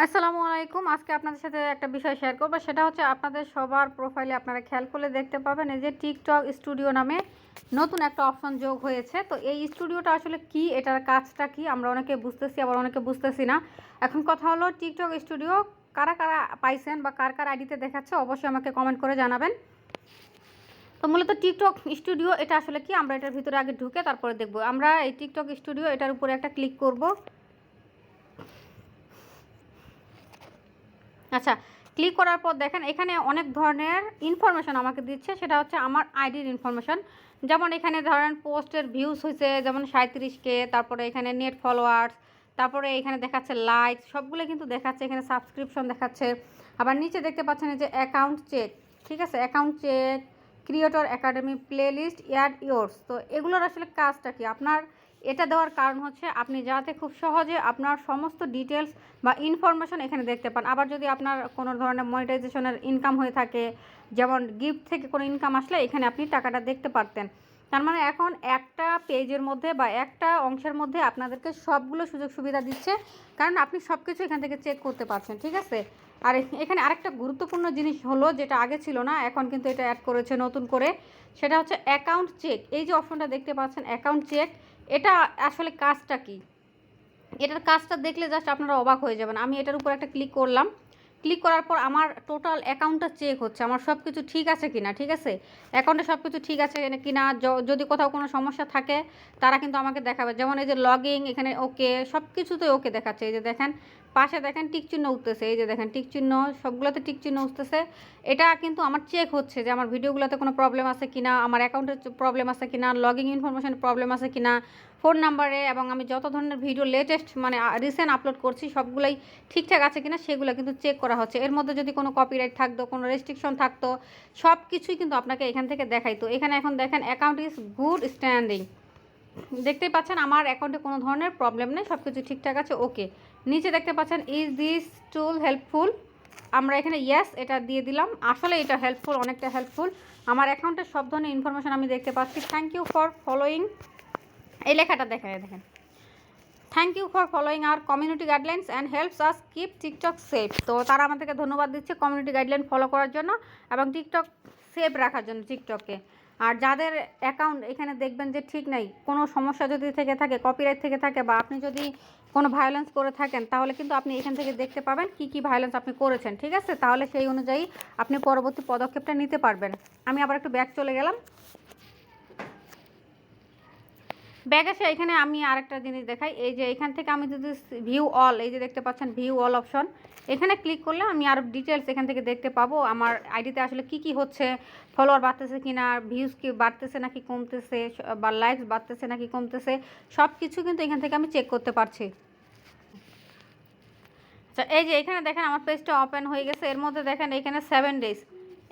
আসসালামু আলাইকুম। আজকে আপনাদের সাথে একটা বিষয় শেয়ার করব। সেটা হচ্ছে আপনাদের সবার প্রোফাইলে আপনারা খেয়াল করলে দেখতে পাবেন, এই যে টিকটক স্টুডিও নামে নতুন একটা অপশন যোগ হয়েছে। তো এই স্টুডিওটা আসলে কি? এটার কাজটা কি? আমরা অনেকে বুঝতেছি, আবার অনেকে বুঝতেছি না। এখন কথা হলো টিকটক স্টুডিও কারা কারা পাইছেন বা কার কার আইডিতে দেখাচ্ছে অবশ্যই আমাকে কমেন্ট করে জানাবেন। তো মূলত টিকটক স্টুডিও এটা আসলে কি? আমরা এটার ভিতরে আগে ঢুকে তারপরে দেখব। আমরা এই টিকটক স্টুডিও এটার উপরে একটা ক্লিক করব। আচ্ছা ক্লিক করার পর দেখেন এখানে অনেক ধরনের ইনফরমেশন আমাকে দিচ্ছে, সেটা হচ্ছে আমার আইডির ইনফরমেশন যেমন এখানে ধরেন পোস্টের ভিউজ হয়েছে যেমন সাঁত্রিশকে তারপরে এখানে নেট ফলোয়ার্স তারপরে এখানে দেখাচ্ছে লাইক সবগুলো কিন্তু দেখাচ্ছে, এখানে সাবস্ক্রিপশন দেখাচ্ছে। আবার নিচে দেখতে পাচ্ছেন যে অ্যাকাউন্ট চেক ঠিক আছে? Account check creator academy playlist year yours তো এগুলোর আসলে কাজটা কি? আপনার এটা দেওয়ার কারণ হচ্ছে আপনি যাতে খুব সহজে আপনার সমস্ত ডিটেলস বা ইনফরমেশন এখানে দেখতে পান। আবার যদি আপনার কোনো ধরনের মনিটাইজেশনের ইনকাম হয়ে থাকে, যেমন গিফট থেকে কোনো ইনকাম আসলে এখানে আপনি টাকাটা দেখতে পারতেন। তার মানে এখন একটা পেজের মধ্যে বা একটা অংশের মধ্যে আপনাদেরকে সবগুলো সুযোগ সুবিধা দিচ্ছে, কারণ আপনি সব কিছু এখান থেকে চেক করতে পারছেন, ঠিক আছে? আর এখানে আরেকটা গুরুত্বপূর্ণ জিনিস হলো, যেটা আগে ছিল না, এখন কিন্তু এটা অ্যাড করেছে নতুন করে, সেটা হচ্ছে অ্যাকাউন্ট চেক এই যে অপশনটা দেখতে পাচ্ছেন অ্যাকাউন্ট চেক এটা আসলে কাজটা কি? এটার কাজটা দেখলে জাস্ট আপনারা অবাক হয়ে যাবেন। আমি এটার উপর একটা ক্লিক করলাম। ক্লিক করার পর আমার টোটাল অ্যাকাউন্টটা চেক হচ্ছে। আমার সব কিছু ঠিক আছে কি না ঠিক আছে? অ্যাকাউন্টে সব কিছু ঠিক আছে কি না যদি কোথাও কোনো সমস্যা থাকে, তারা কিন্তু আমাকে দেখাবে। যেমন এই যে লগিং এখানে ওকে সব কিছুতে ওকে দেখাচ্ছে। এই যে দেখেন পাশে দেখেন টিক চিহ্ন উঠতেছে, এই যে দেখেন টিক চিহ্ন, সবগুলোতে টিক চিহ্ন উঠতেছে। এটা কিন্তু আমার চেক হচ্ছে যে আমার ভিডিওগুলোতে কোনো প্রবলেম আছে কি না আমার অ্যাকাউন্টের প্রবলেম আছে কিনা লগিং ইনফরমেশন প্রবলেম আছে কি না ফোন নাম্বারে এবং আমি যত ধরনের ভিডিও লেটেস্ট মানে রিসেন্ট আপলোড করছি, সবগুলোই ঠিকঠাক আছে কিনা, সেগুলো কিন্তু চেক করা হচ্ছে। এর মধ্যে যদি কোনো কপিরাইট থাকতো, কোনো রেস্ট্রিকশন থাকতো সব কিছুই কিন্তু আপনাকে এখান থেকে দেখাইতো এখানে এখন দেখেন অ্যাকাউন্ট ইজ গুড স্ট্যান্ডিং দেখতেই পাচ্ছেন, আমার অ্যাকাউন্টে কোনো ধরনের প্রবলেম নেই সব কিছু ঠিকঠাক আছে ওকে নিচে দেখতে পাচ্ছেন ইজ দিস টুল হেল্পফুল আমরা এখানে ইয়েস এটা দিয়ে দিলাম। আসলে এটা হেল্পফুল অনেকটা হেল্পফুল আমার অ্যাকাউন্টের সব ধরনের ইনফরমেশন আমি দেখতে পাচ্ছি। থ্যাংক ইউ ফর ফলোয়িং এই লেখাটা দেখেন দেখেন। Thank you for following our community guidelines and helps us keep TikTok safe তো তারা আমাদেরকে ধন্যবাদ দিচ্ছে কমিউনিটি গাইডলাইন ফলো করার জন্য এবং টিকটক সেফ রাখার জন্য টিকটকে আর যাদের অ্যাকাউন্ট এখানে দেখবেন যে ঠিক নাই, কোনো সমস্যা যদি থেকে থাকে কপিরাইট থেকে থাকে বা আপনি যদি কোনো ভায়োলেন্স করে থাকেন, তাহলে কিন্তু আপনি এখান থেকে দেখতে পাবেন কি কি ভায়োলেন্স আপনি করেছেন, ঠিক আছে? তাহলে সেই অনুযায়ী আপনি পরবর্তী পদক্ষেপটা নিতে পারবেন। আমি আবার একটু ব্যাক চলে গেলাম। ব্যাগ এসে এখানে আমি আরেকটা জিনিস দেখাই। এই যে এখান থেকে আমি যদি ভিউ অল এই যে দেখতে পাচ্ছেন ভিউ অল অপশন এখানে ক্লিক করলে আমি আরও ডিটেলস এখান থেকে দেখতে পাবো। আমার আইডিতে আসলে কি কি হচ্ছে ফলোয়ার বাড়তেছে কি না ভিউজ কি বাড়তেছে নাকি কমতেছে বা লাইকস বাড়তেছে নাকি কমতেছে সব কিছু কিন্তু এখান থেকে আমি চেক করতে পারছি। আচ্ছা এই যে এখানে দেখেন আমার পেজটা ওপেন হয়ে গেছে। এর মধ্যে দেখেন এখানে সেভেন ডেজ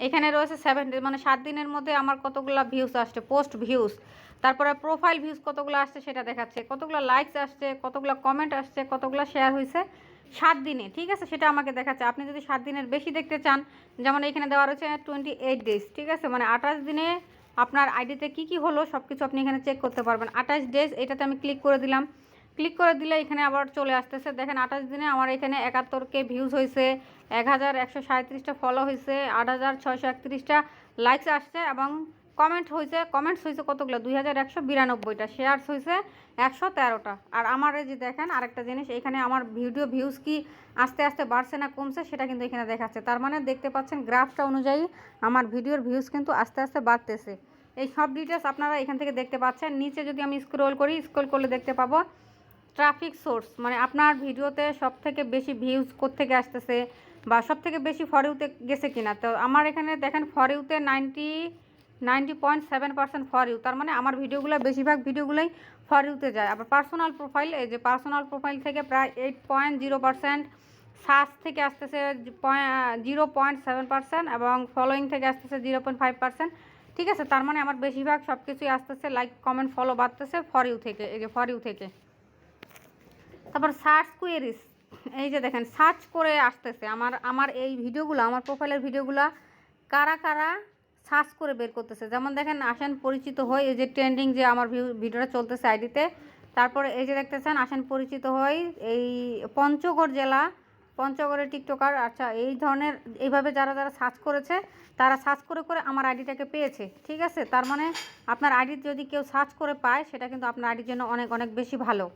এখানে রয়েছে সেভেন ডেজ মানে সাত দিনের মধ্যে আমার কতগুলো ভিউস আসছে পোস্ট ভিউজ তারপরে প্রোফাইল ভিউজ কতগুলো আসছে সেটা দেখাচ্ছে, কতগুলো লাইকস আসছে, কতগুলো কমেন্ট আসছে, কতগুলো শেয়ার হয়েছে সাত দিনে, ঠিক আছে? সেটা আমাকে দেখাচ্ছে। আপনি যদি সাত দিনের বেশি দেখতে চান, যেমন এখানে দেওয়া রয়েছে টোয়েন্টি এইট ডেজ ঠিক আছে? মানে আঠাশ দিনে আপনার আইডিতে কি কি হলো সব কিছু আপনি এখানে চেক করতে পারবেন। আঠাশ ডেজ এটাতে আমি ক্লিক করে দিলাম। ক্লিক করে দিলে এখানে আবার চলে আসতেছে। দেখেন আঠাশ দিনে আমার এখানে একাত্তরকে ভিউজ হয়েছে এক হাজার একশো সাঁত্রিশটা ফলো হয়েছে আট হাজার ছয়শো একত্রিশটা লাইকস আসছে এবং কমেন্ট হয়েছে কমেন্টস হয়েছে কতগুলো? দুই হাজার একশো বিরানব্বইটা শেয়ারস হয়েছে একশো তেরোটা। আর আমার এই যে দেখেন আরেকটা জিনিস, এখানে আমার ভিডিও ভিউজ কি আস্তে আস্তে বাড়ছে না কমছে সেটা কিন্তু এখানে দেখাচ্ছে। তার মানে দেখতে পাচ্ছেন গ্রাফটা অনুযায়ী আমার ভিডিওর ভিউজ কিন্তু আস্তে আস্তে বাড়তেছে। এই সব ডিটেলস আপনারা এখান থেকে দেখতে পাচ্ছেন। নিচে যদি আমি স্ক্রোল করি স্ক্রোল করলে দেখতে পাবো ট্রাফিক সোর্স মানে আপনার ভিডিওতে সব থেকে বেশি ভিউজ কোত্থেকে আসতেছে বা সব থেকে বেশি ফরেউতে গেছে কিনা? তো আমার এখানে দেখেন ফরেউতে ninety ninety point seven percent for you তার মানে আমার ভিডিওগুলো, বেশিরভাগ ভিডিওগুলোই ফর ইউতে যায়। আবার পার্সোনাল প্রোফাইল এই যে পার্সোনাল প্রোফাইল থেকে প্রায় eight point zero percent search থেকে আসতেছে জিরো পয়েন্ট সেভেন পার্সেন্ট এবং ফলোয়িং থেকে আসতেছে জিরো পয়েন্ট ফাইভ পার্সেন্ট ঠিক আছে? তার মানে আমার বেশিরভাগ সব কিছুই আসতেছে লাইক কমেন্ট ফলো বাড়তেছে ফর ইউ থেকে এই যে ফর ইউ থেকে তারপর সার্চ কুয়েরিস এই যে দেখেন সার্চ করে আসতেছে। আমার আমার এই ভিডিওগুলো, আমার প্রোফাইলের ভিডিওগুলো কারা কারা সার্চ করে বের করতেছে? যেমন দেখেন, আসেন পরিচিত হই, এই যে ট্রেন্ডিং যে আমার ভিডিওটা চলতেছে আইডিতে। তারপরে এই যে দেখতেছেন, আসেন পরিচিত হই, এই পঞ্চগড় জেলা, পঞ্চগড়ের টিকটকার। আচ্ছা এই ধরনের, এইভাবে যারা যারা সার্চ করেছে, তারা সার্চ করে করে আমার আইডিটাকে পেয়েছে। ঠিক আছে? তার মানে আপনার আইডি যদি কেউ সার্চ করে পায়, সেটা কিন্তু আপনার আইডির জন্য অনেক অনেক বেশি ভালো।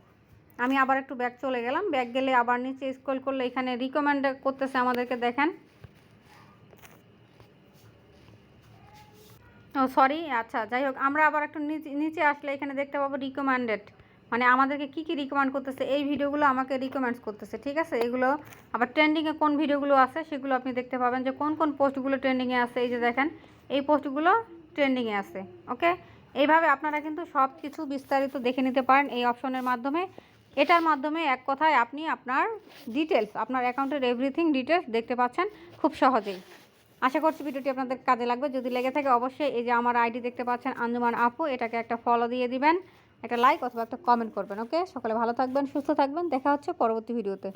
আমি আবার একটু ব্যাগ চলে গেলাম। ব্যাগ গেলে আবার নিচে স্ক্রল করলে এখানে রিকমেন্ড করতেছে আমাদেরকে, দেখেন। ও সরি আচ্ছা যাই হোক, আমরা আবার একটু নিচে নিচে আসলে এখানে দেখতে পাবো রিকমেন্ডেড মানে আমাদেরকে কী কী রিকমেন্ড করতেছে, এই ভিডিওগুলো আমাকে রিকমেন্ডস করতেছে, ঠিক আছে? এগুলো, আবার ট্রেন্ডিংয়ে কোন ভিডিওগুলো আছে, সেগুলো আপনি দেখতে পাবেন যে কোন কোন পোস্টগুলো ট্রেন্ডিংয়ে আছে, এই যে দেখেন, এই পোস্টগুলো ট্রেন্ডিংয়ে আছে ওকে এইভাবে আপনারা কিন্তু সব কিছু বিস্তারিত দেখে নিতে পারেন এই অপশনের মাধ্যমে। এটার মাধ্যমে এক কথায় আপনি আপনার ডিটেলস আপনার অ্যাকাউন্টের এভরিথিং ডিটেলস দেখতে পাচ্ছেন খুব সহজেই। আশা করছি ভিডিওটি আপনাদের কাজে লাগবে। যদি লেগে থাকে অবশ্যই এই যে আমার আইডি দেখতে পাচ্ছেন আঞ্জুমান আপু, এটাকে একটা ফলো দিয়ে দিবেন, একটা লাইক অথবা একটা কমেন্ট করবেন ওকে সকলে ভালো থাকবেন, সুস্থ থাকবেন, দেখা হচ্ছে পরবর্তী ভিডিওতে।